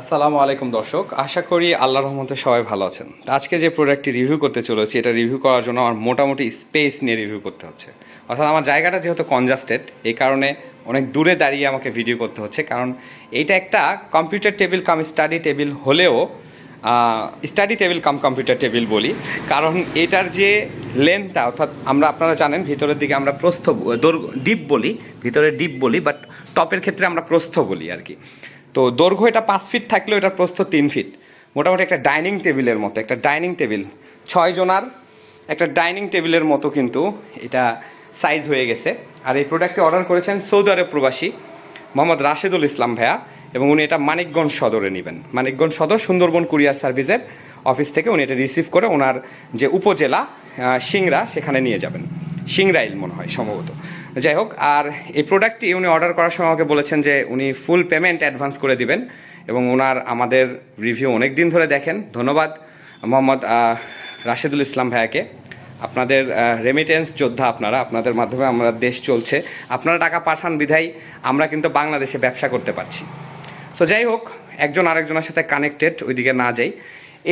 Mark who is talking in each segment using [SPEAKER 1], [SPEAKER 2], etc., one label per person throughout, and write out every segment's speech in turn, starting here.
[SPEAKER 1] আসসালামু আলাইকুম দর্শক, আশা করি আল্লাহর রহমতে সবাই ভালো আছেন। আজকে যে প্রোডাক্টটি রিভিউ করতে চলেছি, এটা রিভিউ করার জন্য আমার মোটামুটি স্পেস নিয়ে রিভিউ করতে হচ্ছে। অর্থাৎ আমার জায়গাটা যেহেতু কনজাস্টেড এই কারণে অনেক দূরে দাঁড়িয়ে আমাকে ভিডিও করতে হচ্ছে, কারণ এইটা একটা computer table cum study table হলেও study table cum computer table বলি, কারণ এটার যে লেন্থটা অর্থাৎ আমরা, আপনারা জানেন, ভিতরের দিকে আমরা প্রস্থ ডিপ বলি, ভিতরে ডিপ বলি বাট টপের ক্ষেত্রে আমরা প্রস্থ বলি আর কি। তো দৈর্ঘ্য এটা পাঁচ ফিট থাকলেও এটা প্রস্থ তিন ফিট মোটামুটি একটা ডাইনিং টেবিলের মতো, একটা ডাইনিং টেবিল ছয় জনার একটা ডাইনিং টেবিলের মতো কিন্তু এটা সাইজ হয়ে গেছে। আর এই প্রোডাক্টটি অর্ডার করেছেন সৌদি আরব প্রবাসী মোহাম্মদ রাশেদুল ইসলাম ভাইয়া এবং উনি এটা মানিকগঞ্জ সদরে নেবেন। মানিকগঞ্জ সদর, সুন্দরবন কুরিয়ার সার্ভিসের অফিস থেকে উনি এটা রিসিভ করে ওনার যে উপজেলা সিংরা সেখানে নিয়ে যাবেন। সিংরাইল মনে হয় সম্ভবত। যাই হোক, আর এই প্রোডাক্টটি উনি অর্ডার করার সময় আমাকে বলেছেন যে উনি ফুল পেমেন্ট অ্যাডভান্স করে দিবেন এবং ওনার আমাদের রিভিউ অনেক দিন ধরে দেখেন। ধন্যবাদ, মোহাম্মদ রাশেদুল ইসলাম ভাইয়াকে। আপনাদের রেমিটেন্স যোদ্ধা আপনারা, আপনাদের মাধ্যমে আমরা দেশ চলছে। আপনারা টাকা পাঠান বিধায় আমরা কিন্তু বাংলাদেশে ব্যবসা করতে পারছি। সো যাই হোক, একজন আরেকজনের সাথে কানেক্টেড ওইদিকে না যাই।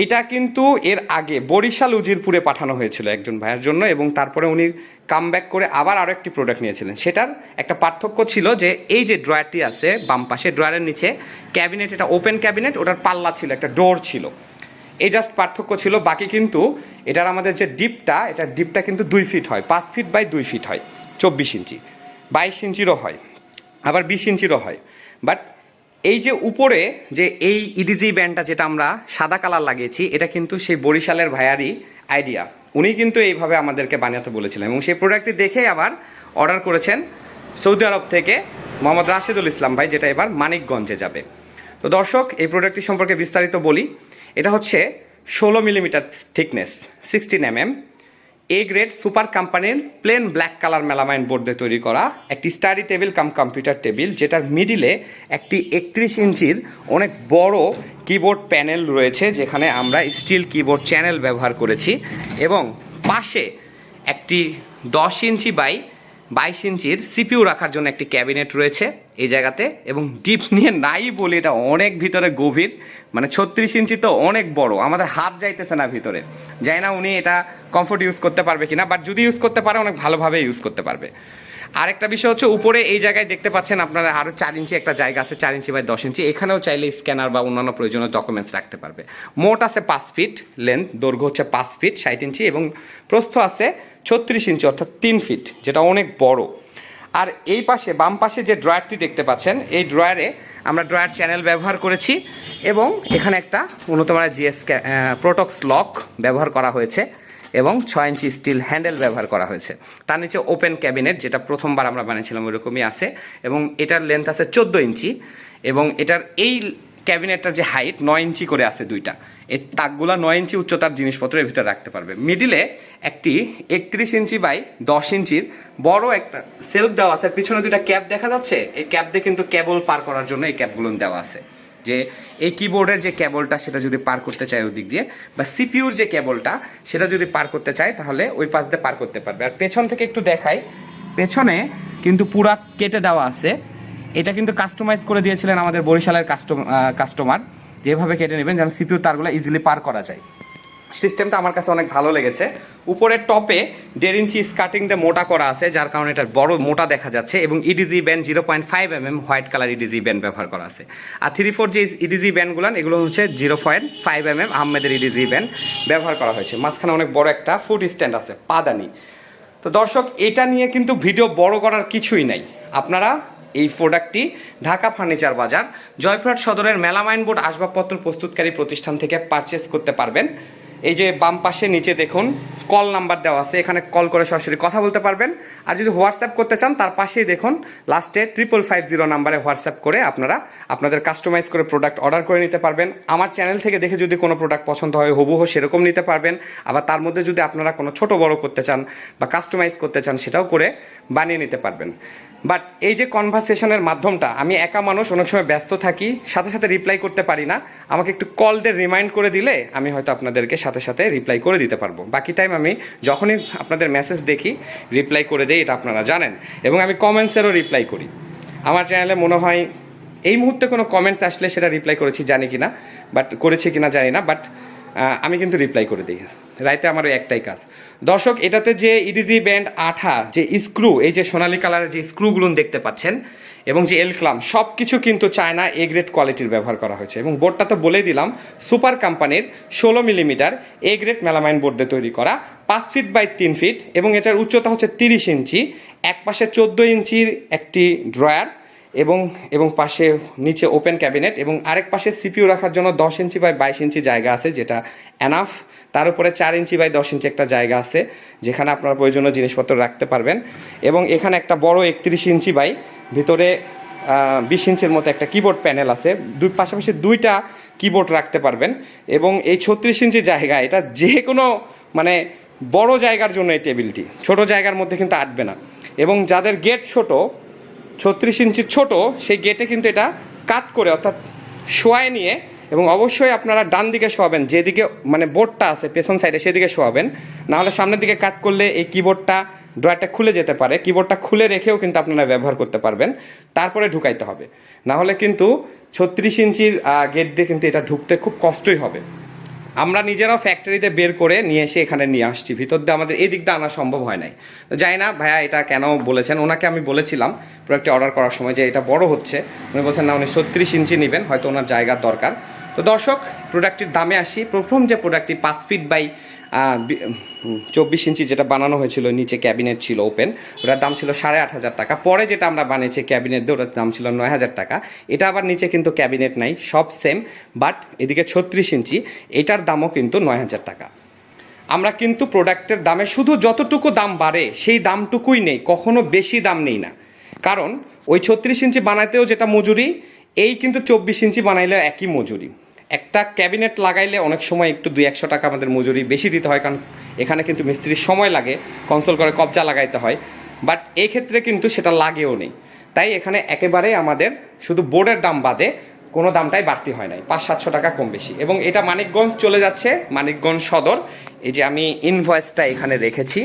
[SPEAKER 1] এইটা কিন্তু এর আগে বরিশাল উজিরপুরে পাঠানো হয়েছিল একজন ভাইয়ের জন্য এবং তারপরে উনি কাম করে আবার আরও একটি প্রোডাক্ট নিয়েছিলেন। সেটার একটা পার্থক্য ছিল যে এই যে ড্রয়ারটি আছে বাম পাশে ড্রয়ারের নিচে ক্যাবিনেট এটা ওপেন ক্যাবিনেট ওটার পাল্লা ছিল, একটা ডোর ছিল। এই জাস্ট পার্থক্য ছিল, বাকি কিন্তু এটার আমাদের যে ডিপটা এটার ডিপটা কিন্তু দুই ফিট হয়, পাঁচ ফিট বাই দুই ফিট হয়, চব্বিশ ইঞ্চি, বাইশ ইঞ্চিরও হয়, আবার বিশ ইঞ্চিরও হয়। বাট এই যে উপরে যে এই ইডিজি ব্যান্ডটা যেটা আমরা সাদা কালার লাগিয়েছি, এটা কিন্তু সেই বরিশালের ভাইয়ারই আইডিয়া উনি কিন্তু এইভাবে আমাদেরকে বানাতে বলেছিলেন এবং সেই প্রোডাক্টটি দেখে আবার অর্ডার করেছেন সৌদি আরব থেকে মোহাম্মদ রাশেদুল ইসলাম ভাই, যেটা এবার মানিকগঞ্জে যাবে। তো দর্শক, এই প্রোডাক্টটি সম্পর্কে বিস্তারিত বলি। এটা হচ্ছে ষোলো millimetre thickness sixteen M M A grade super কোম্পানির plain black colour melamine board দিয়ে তৈরি করা একটি study table cum computer table যেটার মিডিলে একটি একত্রিশ ইঞ্চির অনেক বড় কিবোর্ড প্যানেল রয়েছে, যেখানে আমরা স্টিল কিবোর্ড চ্যানেল ব্যবহার করেছি এবং পাশে একটি দশ ইঞ্চি বাই বাইশ ইঞ্চির সিপিউ রাখার জন্য একটি ক্যাবিনেট রয়েছে এই জায়গাতে এবং ডিপ নিয়ে নাই বলি এটা অনেক ভিতরে গভীর। মানে ছত্রিশ ইঞ্চি তো অনেক বড়, আমাদের হাত যাইতেছে না ভিতরে। যাই না উনি এটা কমফোর্ট ইউজ করতে পারবে কিনা বাট যদি ইউজ করতে পারে, অনেক ভালোভাবে ইউজ করতে পারবে। আরেকটা বিষয় হচ্ছে, উপরে এই জায়গায় দেখতে পাচ্ছেন আপনারা আরও চার ইঞ্চি একটা জায়গা আছে, চার ইঞ্চি বাই দশ ইঞ্চি। এখানেও চাইলে স্ক্যানার বা অন্যান্য প্রয়োজনীয় ডকুমেন্টস রাখতে পারবে। মোট আছে পাঁচ ফিট লেন্থ দৈর্ঘ্য হচ্ছে পাঁচ ফিট ষাট ইঞ্চি এবং প্রস্থ আছে ছত্রিশ ইঞ্চি, অর্থাৎ তিন ফিট, যেটা অনেক বড়। আর এই পাশে, বাম পাশে যে ড্রয়ারটি দেখতে পাচ্ছেন, এই ড্রয়ারে আমরা ড্রয়ার চ্যানেল ব্যবহার করেছি এবং এখানে একটা উন্নত মানের জিএস প্রোটক্স লক ব্যবহার করা হয়েছে এবং ছয় ইঞ্চি স্টিল হ্যান্ডেল ব্যবহার করা হয়েছে। তার নিচে ওপেন ক্যাবিনেট, যেটা প্রথমবার আমরা বানিয়েছিলাম, ওইরকমই আছে এবং এটার লেন্থ আছে চোদ্দ ইঞ্চি এবং এটার এই ক্যাবিনেটটার যে হাইট নয় ইঞ্চি করে আছে দুইটা। এই তাকগুলা নয় ইঞ্চি উচ্চতার জিনিসপত্র এর ভিতরে রাখতে পারবে। মিডিলে একটি একত্রিশ ইঞ্চি বাই দশ ইঞ্চির বড় একটা সেলফ দেওয়া আছে। পিছনে দুইটা ক্যাপ দেখা যাচ্ছে। এই ক্যাপ দিয়ে কিন্তু কেবল পার করার জন্য এই ক্যাপগুলো দেওয়া আছে। যে এই কিবোর্ডের যে কেবলটা সেটা যদি পার করতে চায় ওই দিক দিয়ে, বা সিপিউর যে কেবলটা সেটা যদি পার করতে চায়, তাহলে ওই পাশ দিয়ে পার করতে পারবে। আর পেছন থেকে একটু দেখাই, পেছনে কিন্তু পুরা কেটে দেওয়া আছে। এটা কিন্তু কাস্টমাইজ করে দিয়েছিলেন আমাদের বরিশালের কাস্টমার যেভাবে কেটে নেবেন যেন সিপিউ তারগুলো ইজিলি পার করা যায়। সিস্টেমটা আমার কাছে অনেক ভালো লেগেছে। উপরের টপে দেড় ইঞ্চি স্কার্টিং দিয়ে মোটা করা আছে, যার কারণে এটার বড় মোটা দেখা যাচ্ছে, এবং E edge band zero point five M M white colour edge band ব্যবহার করা আছে। আর থ্রি ফোর যে ইডিজি ব্যান্ডগুলো এগুলো হচ্ছে zero point five M M আহমেদের ইডিজি ব্যান্ড ব্যবহার করা হয়েছে। মাঝখানে অনেক বড় একটা ফুড স্ট্যান্ড আছে, পাদানি। তো দর্শক, এটা নিয়ে কিন্তু ভিডিও বড় করার কিছুই নাই। আপনারা এই প্রোডাক্টটি ঢাকা ফার্নিচার বাজার, জয়পুরহাট সদরের মেলামাইন বোর্ড আসবাবপত্র প্রস্তুতকারী প্রতিষ্ঠান থেকে পারচেস করতে পারবেন। এই যে বাম পাশে নিচে দেখুন কল নাম্বার দেওয়া আছে, এখানে কল করে সরাসরি কথা বলতে পারবেন। আর যদি হোয়াটসঅ্যাপ করতে চান, তার পাশেই দেখুন লাস্টে ট্রিপল ফাইভ জিরো নাম্বারে হোয়াটসঅ্যাপ করে আপনারা আপনাদের কাস্টমাইজ করে প্রোডাক্ট অর্ডার করে নিতে পারবেন। আমার চ্যানেল থেকে দেখে যদি কোনো প্রোডাক্ট পছন্দ হয়, হুবহু সেরকম নিতে পারবেন। আবার তার মধ্যে যদি আপনারা কোনো ছোট বড় করতে চান বা কাস্টমাইজ করতে চান, সেটাও করে বানিয়ে নিতে পারবেন। বাট এই যে কনভারসেশনের মাধ্যমটা, আমি একা মানুষ, অনেক সময় ব্যস্ত থাকি, সাথে সাথে রিপ্লাই করতে পারি না। আমাকে একটু কল দিয়ে রিমাইন্ড করে দিলে আমি হয়তো আপনাদেরকে সাথে সাথে রিপ্লাই করে দিতে পারব। বাকি টাইম আমি যখনই আপনাদের মেসেজ দেখি রিপ্লাই করে দিই, এটা আপনারা জানেন। এবং আমি কমেন্টসেরও রিপ্লাই করি। আমার চ্যানেলে মনে হয় এই মুহূর্তে কোনো কমেন্টস আসলে সেটা রিপ্লাই করেছি জানি কি না বাট করেছি কি না জানি না বাট আমি কিন্তু রিপ্লাই করে দিই। রাইতে আমার একটাই কাজ। দর্শক, এটাতে যে ইডিজি ব্যান্ড আঠা, যে স্ক্রু এই যে সোনালি কালারের যে স্ক্রুগুলো দেখতে পাচ্ছেন, এবং যে এল ক্লাম সব কিছু কিন্তু চায়না এ গ্রেড কোয়ালিটির ব্যবহার করা হয়েছে। এবং বোর্ডটা তো বলেই দিলাম সুপার কোম্পানির ষোলো millimetre A grade melamine board দিয়ে তৈরি করা, পাঁচ ফিট বাই তিন ফিট এবং এটার উচ্চতা হচ্ছে তিরিশ ইঞ্চি এক পাশে চোদ্দ ইঞ্চির একটি ড্রয়ার এবং এবং পাশে নিচে ওপেন ক্যাবিনেট এবং আরেক পাশে সিপিইউ রাখার জন্য দশ ইঞ্চি বাই বাইশ ইঞ্চি জায়গা আছে, যেটা এনাফ তার উপরে চার ইঞ্চি বাই দশ ইঞ্চি একটা জায়গা আছে, যেখানে আপনার প্রয়োজনীয় জিনিসপত্র রাখতে পারবেন। এবং এখানে একটা বড় একত্রিশ ইঞ্চি বাই, ভিতরে বিশ ইঞ্চির মতো একটা কিবোর্ড প্যানেল আছে। দুই, পাশাপাশি দুইটা কিবোর্ড রাখতে পারবেন। এবং এই ছত্রিশ ইঞ্চি জায়গা, এটা যে কোনো মানে বড় জায়গার জন্য এই টেবিলটি। ছোট জায়গার মধ্যে কিন্তু আটবে না। এবং যাদের গেট ছোট ছত্রিশ ইঞ্চির ছোট, সেই গেটে কিন্তু এটা কাট করে, অর্থাৎ শোয়ায় নিয়ে এবং অবশ্যই আপনারা ডান দিকে শোয়াবেন, যেদিকে মানে বোর্ডটা আছে, পেছন সাইডে সেদিকে শোয়াবেন। নাহলে সামনের দিকে কাট করলে এই কিবোর্ডটা ড্রয়ারটা খুলে যেতে পারে। কিবোর্ডটা খুলে রেখেও কিন্তু আপনারা ব্যবহার করতে পারবেন। তারপরে ঢুকাইতে হবে। নাহলে কিন্তু ছত্রিশ ইঞ্চির গেট দিয়ে কিন্তু এটা ঢুকতে খুব কষ্টই হবে। আমরা নিজেরাও ফ্যাক্টরিতে বের করে নিয়ে এসে এখানে নিয়ে আসছি। ভিতর দিয়ে আমাদের এই দিক দিয়ে আনা সম্ভব হয় নাই। তো যাই না, ভাইয়া এটা কেন বলেছেন? ওনাকে আমি বলেছিলাম প্রোডাক্টটি অর্ডার করার সময় যে এটা বড় হচ্ছে। উনি বলছেন, না, উনি ছত্রিশ ইঞ্চি নেবেন, হয়তো ওনার জায়গার দরকার। তো দর্শক প্রোডাক্টটির দামে আসি। প্রথম যে প্রোডাক্টটি পাঁচ ফিট বাই চব্বিশ ইঞ্চি যেটা বানানো হয়েছিল, নিচে ক্যাবিনেট ছিল ওপেন ওটার দাম ছিল সাড়ে আট হাজার টাকা। পরে যেটা আমরা বানিয়েছি ক্যাবিনেট দিয়ে, ওটার দাম ছিল নয় হাজার টাকা। এটা আবার নিচে কিন্তু ক্যাবিনেট নাই, সব সেম বাট এদিকে ছত্রিশ ইঞ্চি, এটার দামও কিন্তু নয় হাজার টাকা। আমরা কিন্তু প্রোডাক্টের দামে শুধু যতটুকু দাম বাড়ে, সেই দামটুকুই নেই, কখনো বেশি দাম নেই না। কারণ ওই ছত্রিশ ইঞ্চি বানাতেও যেটা মজুরি, এই কিন্তু চব্বিশ ইঞ্চি বানাইলে একই মজুরি। একটা ক্যাবিনেট লাগাইলে অনেক সময় একটু দুই একশো টাকা আমাদের মজুরি বেশি দিতে হয়, কারণ এখানে কিন্তু মিস্ত্রির সময় লাগে কনসোল করে কবজা লাগাইতে হয়। বাট এই ক্ষেত্রে কিন্তু সেটা লাগেও নেই। তাই এখানে একেবারে আমাদের শুধু বোর্ডের দাম বাদে কোনো দামটাই বাড়তি হয় নাই, পাঁচ সাতশো টাকা কম বেশি। এবং এটা মানিকগঞ্জ চলে যাচ্ছে, মানিকগঞ্জ সদর। এই যে আমি ইনভয়েসটা এখানে রেখেছি।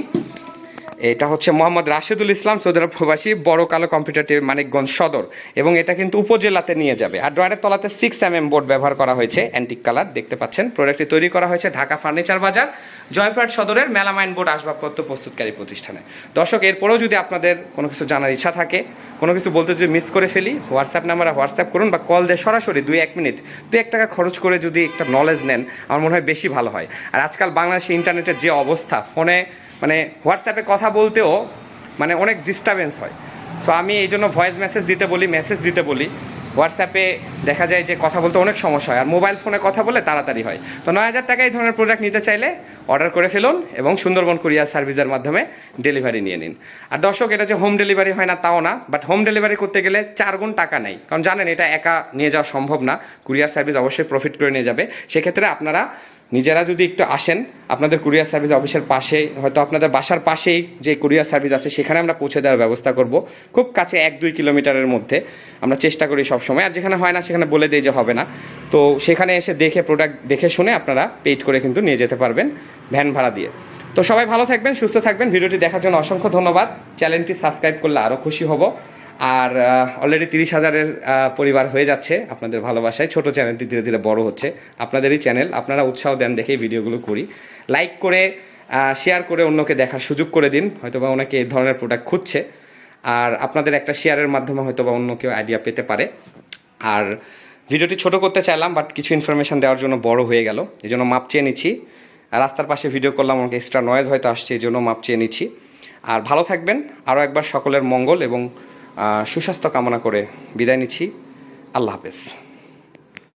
[SPEAKER 1] এটা হচ্ছে মোহাম্মদ রাশেদুল ইসলাম সৌদি আরব প্রবাসী, বড় কালো কম্পিউটারটির মানিকগঞ্জ সদর। এবং এটা কিন্তু উপজেলাতে নিয়ে যাবে। আর ড্রয়ারের তলাতে সিক্স এম এম বোর্ড ব্যবহার করা হয়েছে অ্যান্টিক কালার দেখতে পাচ্ছেন। প্রোডাক্টটি তৈরি করা হয়েছে ঢাকা ফার্নিচার বাজার জয়পুরহাট সদরের মেলামাইন বোর্ড আসবাবপত্র প্রস্তুতকারী প্রতিষ্ঠানে। দর্শক, এরপরেও যদি আপনাদের কোনো কিছু জানার ইচ্ছা থাকে, কোনো কিছু বলতে যদি মিস করে ফেলি হোয়াটসঅ্যাপ নাম্বারে হোয়াটসঅ্যাপ করুন বা কল দিয়ে সরাসরি দুই এক মিনিট, দুই এক টাকা খরচ করে যদি একটা নলেজ নেন, আমার মনে হয় বেশি ভালো হয়। আর আজকাল বাংলাদেশে ইন্টারনেটের যে অবস্থা ফোনে মানে হোয়াটসঅ্যাপে কথা বলতেও মানে অনেক ডিস্টারবেন্স হয়। সো আমি এই জন্য ভয়েস মেসেজ দিতে বলি মেসেজ দিতে বলি। হোয়াটসঅ্যাপে দেখা যায় যে কথা বলতে অনেক সমস্যা হয়, আর মোবাইল ফোনে কথা বলে তাড়াতাড়ি হয়। তো নয় হাজার টাকা এই ধরনের প্রোডাক্ট নিতে চাইলে অর্ডার করে ফেলুন এবং সুন্দরবন কুরিয়ার সার্ভিসের মাধ্যমে ডেলিভারি নিয়ে নিন। আর দর্শক, এটা যে হোম ডেলিভারি হয় না, তাও না বাট হোম ডেলিভারি করতে গেলে চার গুণ টাকা নেই। কারণ জানেন, এটা একা নিয়ে যাওয়া সম্ভব না কুরিয়ার সার্ভিস অবশ্যই প্রফিট করে নিয়ে যাবে। সেক্ষেত্রে আপনারা নিজেরা যদি একটু আসেন, আপনাদের কুরিয়ার সার্ভিস অফিসের পাশে, হয়তো আপনাদের বাসার পাশেই যে কুরিয়ার সার্ভিস আছে, সেখানে আমরা পৌঁছে দেওয়ার ব্যবস্থা করব। খুব কাছে এক দুই কিলোমিটারের মধ্যে আমরা চেষ্টা করি সব সময় আর যেখানে হয় না, সেখানে বলে দিই যে হবে না। তো সেখানে এসে দেখে প্রোডাক্ট দেখে শুনে আপনারা পেইড করে কিন্তু নিয়ে যেতে পারবেন ভ্যান ভাড়া দিয়ে। তো সবাই ভালো থাকবেন, সুস্থ থাকবেন। ভিডিওটি দেখার জন্য অসংখ্য ধন্যবাদ। চ্যানেলটি সাবস্ক্রাইব করলে আরও খুশি হব। আর অলরেডি তিরিশ হাজারের পরিবার হয়ে যাচ্ছে আপনাদের ভালোবাসায়। ছোট চ্যানেলটি ধীরে ধীরে বড় হচ্ছে। আপনাদেরই চ্যানেল আপনারা উৎসাহ দেন দেখেই ভিডিওগুলো করি। লাইক করে শেয়ার করে অন্যকে দেখার সুযোগ করে দিন। হয়তো বা ওনাকে এই ধরনের প্রোডাক্ট খুঁজছে। আর আপনাদের একটা শেয়ারের মাধ্যমে হয়তো বা অন্য কেউ আইডিয়া পেতে পারে। আর ভিডিওটি ছোট করতে চাইলাম বাট কিছু ইনফরমেশন দেওয়ার জন্য বড় হয়ে গেল। এই জন্য মাপ চেয়ে নিচ্ছি। রাস্তার পাশে ভিডিও করলাম আমাকে এক্সট্রা নয়েজ হয়তো আসছে, এই জন্য মাপ চেয়ে নিচ্ছি। আর ভালো থাকবেন। আরও একবার সকলের মঙ্গল এবং সুস্বাস্থ্য কামনা করে বিদায় নিচ্ছি। আল্লাহ হাফেজ।